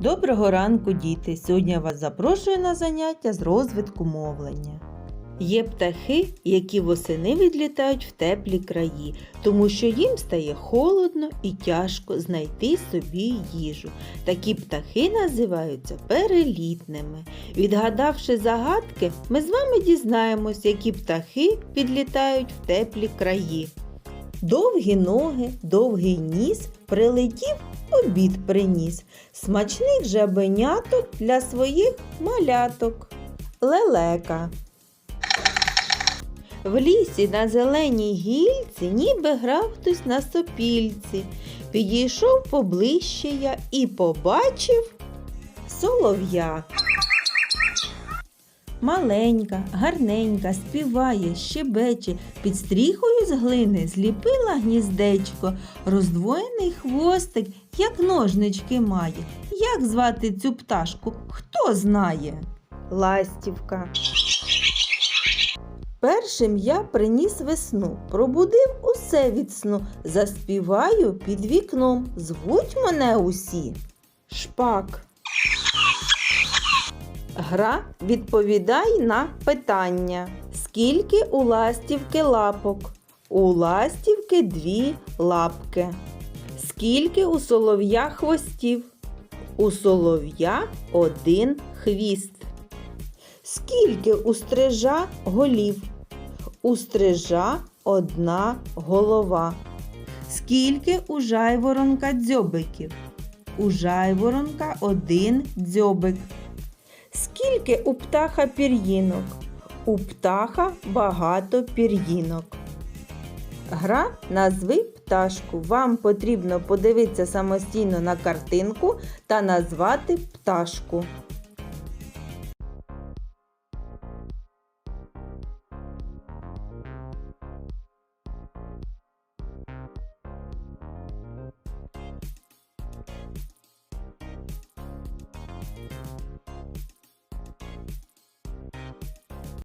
Доброго ранку, діти! Сьогодні я вас запрошую на заняття з розвитку мовлення. Є птахи, які восени відлітають в теплі краї, тому що їм стає холодно і тяжко знайти собі їжу. Такі птахи називаються перелітними. Відгадавши загадки, ми з вами дізнаємось, які птахи підлітають в теплі краї. Довгі ноги, довгий ніс прилетів, обід приніс. Смачних жабеняток для своїх маляток. Лелека. В лісі на зеленій гільці ніби грав хтось на сопільці. Підійшов поближче я і побачив солов'я. Маленька, гарненька, співає, щебече, під стріхою з глини зліпила гніздечко, роздвоєний хвостик, як ножнички має. Як звати цю пташку? Хто знає? Ластівка. Першим я приніс весну, пробудив усе від сну, заспіваю під вікном. Звуть мене усі. Шпак. Гра відповідай на питання. Скільки у ластівки лапок? У ластівки дві лапки. Скільки у солов'я хвостів? У солов'я один хвіст. Скільки у стрижа голів? У стрижа одна голова. Скільки у жайворонка дзьобиків? У жайворонка один дзьобик. Скільки у птаха пір'їнок? У птаха багато пір'їнок. Гра назви пташку. Вам потрібно подивитися самостійно на картинку та назвати пташку.